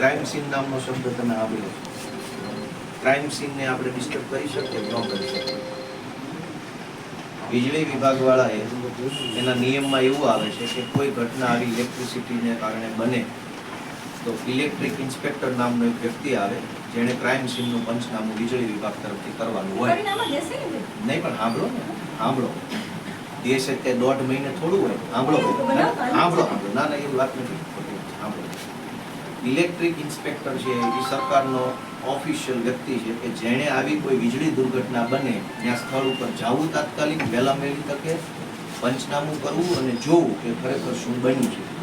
Crime scene નામનો શબ્દ તમે આવ્યો ક્રાઇમ સીનને આપણે ડિસ્ટર્બ કરી શકીએ ન કરી શકીએ? વીજળી વિભાગવાળાએ એના નિયમમાં એવું આવે છે કે કોઈ ઘટના આવી ઇલેક્ટ્રિસિટીને કારણે બને તો ઇલેક્ટ્રિક ઇન્સ્પેક્ટર નામનો એક વ્યક્તિ આવે જેણે ક્રાઇમ સીનનું પંચનામું વીજળી વિભાગ તરફથી કરવાનું હોય. નહીં પણ સાંભળો ને સાંભળો. દેશ તે દોઢ મહિને થોડું હોય સાંભળો. સાંભળો સાંભળો. ના ના એવી વાત નથી. ઇલેક્ટ્રિક ઇન્સ્પેક્ટર છે, એ સરકારનો ઓફિશિયલ વ્યક્તિ છે કે જેણે આવી કોઈ વીજળી દુર્ઘટના બને, ત્યાં સ્થળ ઉપર જવું તાત્કાલિક વહેલા મેળવી તકે પંચનામું કરવું અને જોવું કે ખરેખર શું બન્યું છે.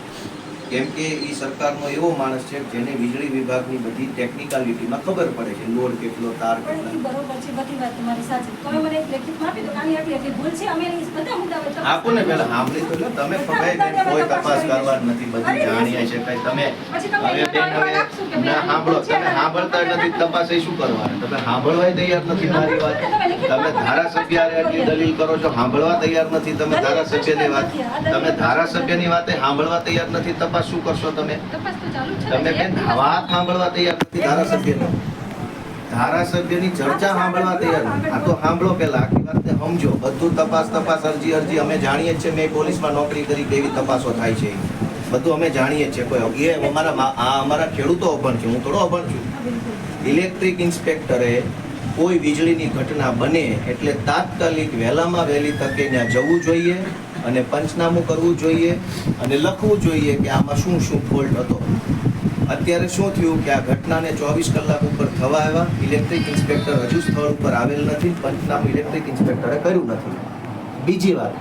કેમ કે એ સરકારનો એવો માણસ છે જેને વીજળી વિભાગની બધી ટેકનિકાલિટીમાં ખબર પડે છે. લોડ કેટલો તાર બરોબર છે બધી વાત તમારી સાચી. તમે મને એક લેખિતમાં આપી દો કાની આટલી આટલી ભૂલ છે અમે બધા મુદ્દા આપો ને પહેલા સાંભળી તો લો. તમે ખબર કોઈ તપાસ કરવા નથી બધી જાણીએ છે કઈ તમે હવે બેન હવે ના સાંભળો. તમે સાંભળતા નથી તપાસ એ શું કરવાની? તમે સાંભળવાય તૈયાર નથી મારી વાત. તમે ધારાસભ્ય આટલી દલીલ કરો છો સાંભળવા તૈયાર નથી તમે ધારાસભ્યની વાત. તમે ધારાસભ્યની વાતે સાંભળવા તૈયાર નથી તપાસ શું કરશો તમે તમે બેન વાત સાંભળવા તૈયાર નથી ધારાસભ્યની? ધારાસભ્યની ચર્ચા સાંભળવા તૈયાર નથી. આ તો સાંભળો પેલા આખી વાતને સમજો. બધું તપાસ તપાસ અરજી અરજી. અમે જાણીએ છીએ મેં પોલીસમાં નોકરી કરી કેવી તપાસો થાય છે. બધું અમે જાણીએ છીએ. કોઈ એ અમારા આ અમારા ખેડૂતો અભણ છે. હું થોડો અભણ છું. ઇલેક્ટ્રિક ઇન્સ્પેક્ટરે કોઈ વીજળીની ઘટના બને એટલે તાત્કાલિક વહેલામાં વહેલી તકે ત્યાં જવું જોઈએ અને પંચનામું કરવું જોઈએ અને લખવું જોઈએ કે આમાં શું શું ફોલ્ટ હતો. અત્યારે શું થયું કે આ ઘટનાને ચોવીસ કલાક ઉપર થવા આવ્યા. ઇલેક્ટ્રિક ઇન્સ્પેક્ટર હજુ સ્થળ ઉપર આવેલ નથી. પંચનામું ઇલેક્ટ્રિક ઇન્સ્પેક્ટરે કર્યું નથી. બીજી વાત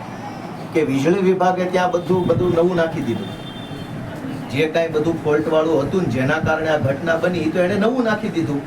કે વીજળી વિભાગે ત્યાં બધું બધું નવું નાખી દીધું. જે કાંઈ બધું ફોલ્ટવાળું હતું ને જેના કારણે આ ઘટના બની તો એણે નવું નાખી દીધું.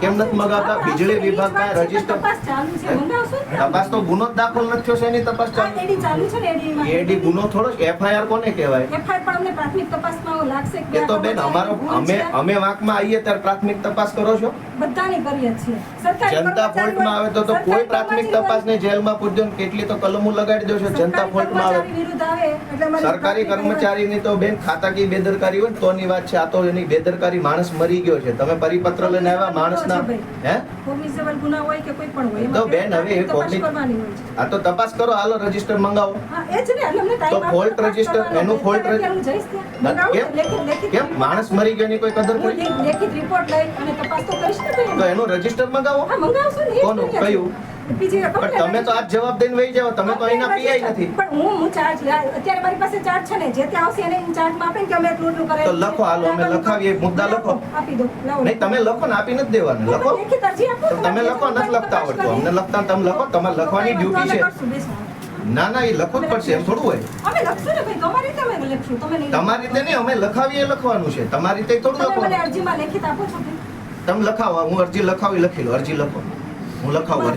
કેમ નથી મગાવતા? વીજળી વિભાગ પાસે રજિસ્ટર તપાસ તો ગુનો જ દાખલ નથી થયો છે એની તપાસ ચાલુ? છે એડી ગુનો થોડો એફઆઈઆર કોને કહેવાય? એફઆઈઆર પણ અમને પ્રાથમિક તપાસમાં લાગશે કે તો બેન અમારો અમે અમે વાંકમાં આવીએ ત્યારે પ્રાથમિક તપાસ કરો છો? બધાની કરીએ છીએ. સરકારી જનતા ફોલ્ટમાં આવે તો તો કોઈ પ્રાથમિક તપાસ ને જેલમાં પૂરજો કેટલી તો કલમો લગાડી દો છો. જનતા ફોલ્ટમાં આવે. સરકારી કર્મચારીની તો બેન ખાતાકી બેદરકારી હોય તોની વાત છે. આ તો એની બેદરકારી માણસ મરી ગયો છે. તમે પરિપત્ર લઈને આવ્યા માણસના હે કોગ્નિઝેબલ ગુના હોય કે કોઈ પણ હોય તો બેન હવે તપાસ કરવાની હોય છે. આ તો તપાસ કરો હાલો રજિસ્ટર મંગાવો. હા એ જ ને અમને time તો આપો fault તપાસ register, કરવાનો. એનું fault ત્યારે હું જઈશ ત્યાં. ના, મંગાવું કેમ? ને, લેખિત- લેખિત કેમ? report. માણસ મરી ગયો એની કોઈ કદર હું લેખિત report લઈ અને તપાસ તો કરીશ ને તો એનું રજિસ્ટર મંગાવો? હા, મંગાવશો ને, કોનું? કયું? પણ તમે તો આજ જવાબ દઈને વહી જાવ તમે તો અહીંના પીઆઈ નથી. પણ હું હું ચાર્જ અત્યારે મારી પાસે ચાર્જ છે ને જે ત્યાં આવશે એને ચાર્જમાં આપે ને કે અમે એટલું એટલું કરાય તો લખો, હાલો, અમે લખાવીએ, મુદ્દા લખો. આપી દો નહીં તમે લખો ને આપી નથી દેવાનું. લખો. લેખિત અરજી તો તમે લખો નથી લખતા આવડતું. અમને લખતા તમે લખો તમારે લખવાની ડ્યુટી છે. ના ના એ લખવું જ પડશે એમ થોડું હોય. તમારી રીતે નહીં અમે લખાવીએ લખવાનું છે. તમારી રીતે થોડું ભાઈ? તમે લખાવો હું અરજી લખાવી લખી લો અરજી લખો. હું લખાવું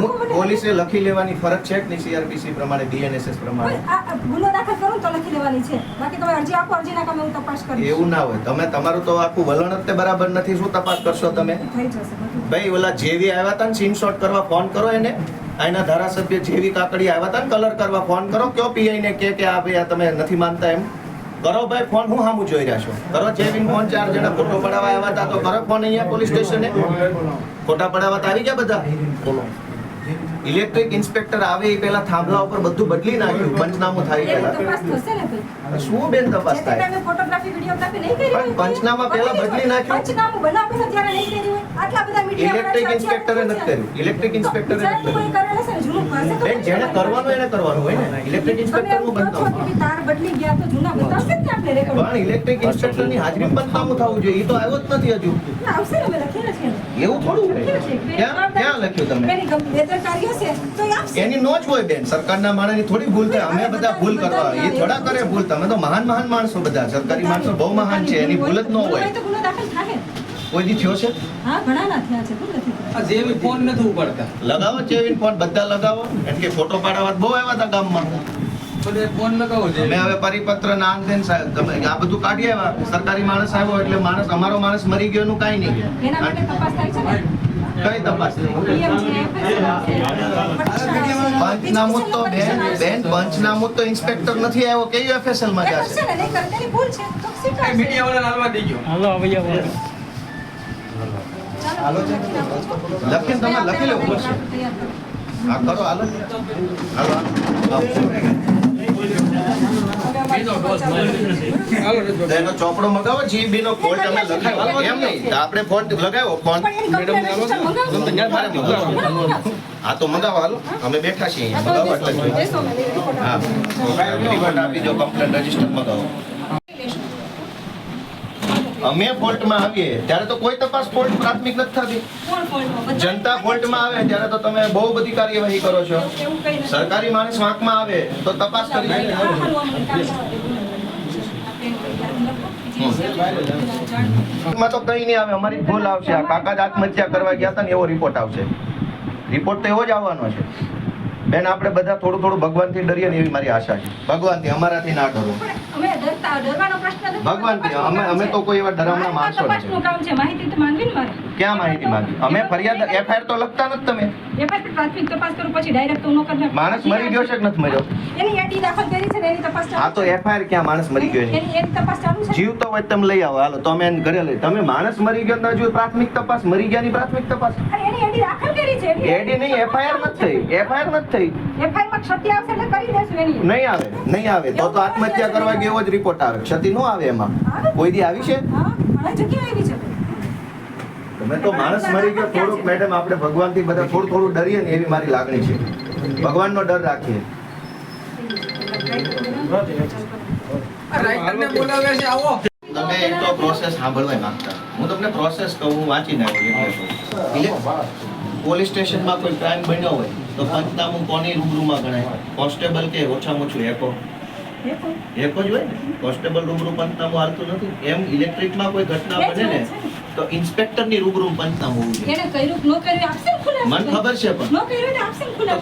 હું પોલીસે લખી લેવાની ફરજ છે કે નહીં સીઆરપીસી પ્રમાણે. બીએનએસએસ પ્રમાણે ગુનો દાખલ કરું તો લખી લેવાની છે. બાકી તમે અરજી આપો અરજીના કામે હું તપાસ કરીશ. એવું ના હોય. તમે તમારું તો આખું વલણ જ તે બરાબર નથી. શું તપાસ કરશો તમે? થઈ જશે ભાઈ ઓલા જેવી આવ્યા હતા ને સ્ક્રીનશોટ કરવા ફોન કરો એને. આના ધારાસભ્ય જેવી કાકડી આવ્યા હતા ને કલર કરવા ફોન કરો. કયો પીઆઈ ને કે કે આ ભાઈ આ તમે નથી માનતા એમ. કરો ભાઈ ફોન હું સામું જોઈ રહ્યા છો? કરો જેવી ફોન ચાર જણા ફોટો પડાવવા આવ્યા હતા તો કરો ફોન અહીંયા પોલીસ સ્ટેશને. ફોટા પડાવવા તો આવી ગયા બધા? બોલો. ઇલેક્ટ્રિક ઇન્સ્પેક્ટર આવે એ પહેલા થાંભલા ઉપર બધું બદલી નાખ્યું પંચનામું થાય પહેલા. શું બેન તપાસ થાય? પણ પંચનામા પહેલા બદલી નાખ્યું. બધા ઇલેક્ટ્રિક ઇન્સ્પેક્ટરે નથી કર્યું. ઇલેક્ટ્રિક ઇન્સ્પેક્ટરે નથી કર્યું. બેન જેને કરવાનું એને કરવાનું હોય ને. ઇલેક્ટ્રિક ઇન્સ્પેક્ટરનું કહો બદલી ગયા તો જૂના બતાવશે ને આપણે રેકોર્ડ પણ ઇલેક્ટ્રિક ઇન્સ્પેક્ટરની હાજરી બનતાનું થવું જોઈએ. એ તો આવ્યો જ નથી હજુ. આવશે ને અમે છે. એવું થોડું. ક્યાં ક્યાં લખ્યું તમે? એની ગમ- બેદરકારી હશે તો આપશે એની નો જ હોય બેન. સરકારના માણસની થોડી ભૂલ થાય. અમે બધા ભૂલ કરવા એ થોડા કરે ભૂલ. તમે તો મહાન મહાન માણસો બધા. સરકારી માણસો બહુ મહાન છે. એની ભૂલ જ ન હોય. તો ગુનો દાખલ થાય. કોઈ દી થયો છે? હા ઘણાના થયા છે. શું નથી જેવી ફોન નથી ઉપાડતા. લગાવો ચેવિન ફોન. બધા લગાવો. એમ કે ફોટો પાડાવા બહુ આવ્યા હતા ગામમાં. અમે હવે પરિપત્ર ના આન સાહેબ તમે આ બધું કાઢી આવ્યા. સરકારી માણસ આવ્યો એટલે માણસ અમારો માણસ મરી ગયો નું કાંઈ નહીં. એના માટે તપાસ થાય છે ને? કઈ તપાસ પંચનામું તો બેન બેન પંચનામું તો ઇન્સ્પેક્ટર નથી આવ્યો કે એફએસએલમાં જશે? લખીને તમે લખી લેવું પડશે આ કરો. હા કરો હાલો હાલો આવો. બીજો ડોઝ મળે. હાલો રજવા. તો એનો ચોપડો મગાવો જીબી નો ફોલ્ટ અમે લખાવ્યો એમ નહીં. આપણે ફોન લગાવ્યો ફોન. હા તો મગાવો હાલો. અમે બેઠા છીએ મગાવો એટલે હા. આપી દો કમ્પ્લેન રજિસ્ટર મગાવો. અમે ફોલ્ટમાં આવીએ ત્યારે તો કોઈ તપાસ ફોલ્ટ પ્રાથમિક નથી થતી? જનતા ફોલ્ટમાં આવે ત્યારે તો તમે બહુ બધી કાર્યવાહી કરો છો. સરકારી માણસ વાંકમાં આવે તો તપાસ કરી તો કઈ નહીં આવે અમારી ભૂલ આવશે આ કાકા જ આત્મહત્યા કરવા ગયા હતા ને એવો રિપોર્ટ આવશે રિપોર્ટ તો એવો જ આવવાનો છે બેન આપણે બધા થોડું થોડું ભગવાનથી ડરીએ ને એવી મારી આશા છે ભગવાનથી અમારાથી ના ડરો ડરવાનો પ્રશ્ન નથી. અમે અમે તો કોઈ એવા ડરામણા માણસો નથી. માહિતી તો માંગવી ને મારે. ક્યાં માહિતી માંગી? અમે ફરિયાદ એફઆઈઆર તો લખતા નથી તમે. એફઆઈઆર પ્રાથમિક તપાસ કરો પછી ડાયરેક્ટ તો ન કરી માણસ મરી ગયો છે કે નથી મર્યો? એની એટી દાખલ કરી છે ને એની તપાસ ચાલુ આ તો એફઆઈઆર ક્યાં માણસ મરી ગયો એની એની તપાસ ચાલુ છે જીવતો હોય તમે લઈ આવો. હાલો તમે એને ઘરે લઈ તમે માણસ મરી ગયો ના જો પ્રાથમિક તપાસ મરી ગયાની પ્રાથમિક તપાસ? એની એટી દાખલ કરી છે એડી નહીં એફઆઈઆર નથી થઈ. એફઆઈઆર નથી થઈ. એફઆઈઆરમાં ક્ષતિ આવશે એટલે કરી દેશું એની. નહીં આવે નહીં આવે. તો તો આત્મહત્યા કરવા ગયો એવો જ રિપોર્ટ આવે ક્ષતિ ન આવે એમાં. કોઈ દી આવી છે? હા ઘણા જગ્યાએ આવી છે. તમે તો માણસ મરી ગયો થોડુંક મેડમ આપણે ભગવાનથી બધા થોડું થોડું ડરીએ ને એવી મારી લાગણી છે. ભગવાનનો ડર રાખીએ. આ રાઇટરને બોલાવે છે આવો. તમે એક તો પ્રોસેસ સાંભળવા માંગતા. હું તમને પ્રોસેસ કહું હું વાંચી કહું. પોલીસ સ્ટેશનમાં કોઈ ક્રાઇમ બન્યો હોય તો પંચનામું કોની રૂબરૂમાં ગણાય? કોન્સ્ટેબલ કે ઓછામાં ઓછું એકો. એકો જ? હોય ને? કોન્સ્ટેબલ રૂબરૂ પંચનામું હાલતું નથી. એમ ઇલેક્ટ્રિકમાં કોઈ ઘટના બને ને. તો ઇન્સ્પેક્ટરની રૂબરૂ પંચનામું હોવું જોઈએ મને ખબર છે પણ.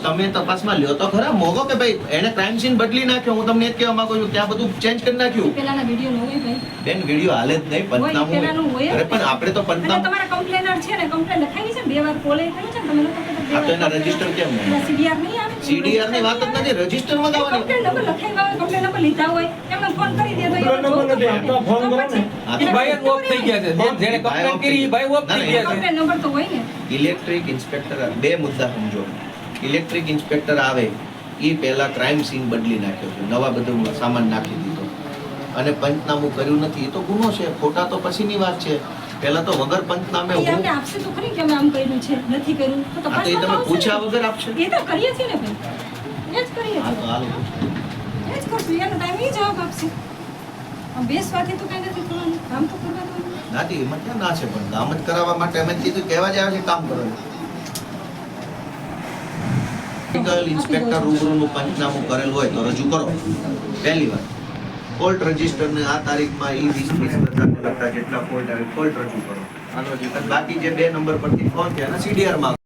તમે તપાસમાં લ્યો તો ખરા. મોગો કે ભાઈ એને ક્રાઇમ સીન બદલી નાખ્યો હું તમને એ કહેવા માંગુ છું ત્યાં બધું ચેન્જ કરી નાખ્યું. બેન વીડિયો હાલે જ નહીં પંચનામું અરે પણ આપણે તો પંચનામું તમારા કમ્પ્લેનર છે ને કમ્પ્લેન લખાવી છે બે વાર કોલે કર્યું છે તમે લોકો તો એના રજિસ્ટર કેમ? એના નહીં સીડીઆરની વાત જ નથી રજિસ્ટર મગાવવાની કમ્પ્લેન નંબર લખાવ્યા હોય કમ્પ્લેન નંબર લીધા હોય એમને ફોન કરી દે તો એ જોતું હોય. તો પછી હા, ઈ ભાઈ ઓફ થઈ ગયા છે. જે- જેણે કમ્પ્લેન કરી ભાઈ ઓફ થઈ ગયા. છે. કમ્પ્લેન નંબર તો હોય ને. ઇલેક્ટ્રિક ઇન્સ્પેક્ટર બે મુદ્દા સમજો. ઇલેક્ટ્રિક ઇન્સ્પેક્ટર આવે એ પહેલા ક્રાઇમ સીન બદલી નાખ્યો છે. નવા બધું સામાન નાખી દીધો. અને પંચનામું કર્યું નથી. એ તો ગુનો છે. ખોટા તો પછીની વાત છે. પહેલા તો વગર પંચનામે હું અમને આપશે તો ખરી કે અમે આમ કર્યું છે? નથી કર્યું? તો તપાસ તો તમે પૂછ્યા વગર આપશે. એ તો કરીએ છીએ ને ભાઈ. એ જ કરીએ હા તો હાલો એ જ કરશું. એનો ટાઈમ એ જવાબ આપશે. બેસવાથી તો કઈ નથી કરવાનું. કામ તો કરવાનું નાથી એમાં ક્યાં ના છે પણ. કામ જ કરાવવા માટે અમે કીધું કહેવા જ આવે છે કામ કરવાનું. ઇન્સ્પેક્ટર રૂબરૂનું પંચનામું કરેલ હોય તો રજૂ કરો. પહેલી વાત. ફોલ્ટ રજિસ્ટર ને આ તારીખમાં ઈ વીસ વીસ પ્રકારને લગતા જેટલા ફોલ્ટ આવે ફોલ્ટ રજૂ કરો. બાકી જે બે નંબર પરથી ફોન છે એના સીડીઆરમાં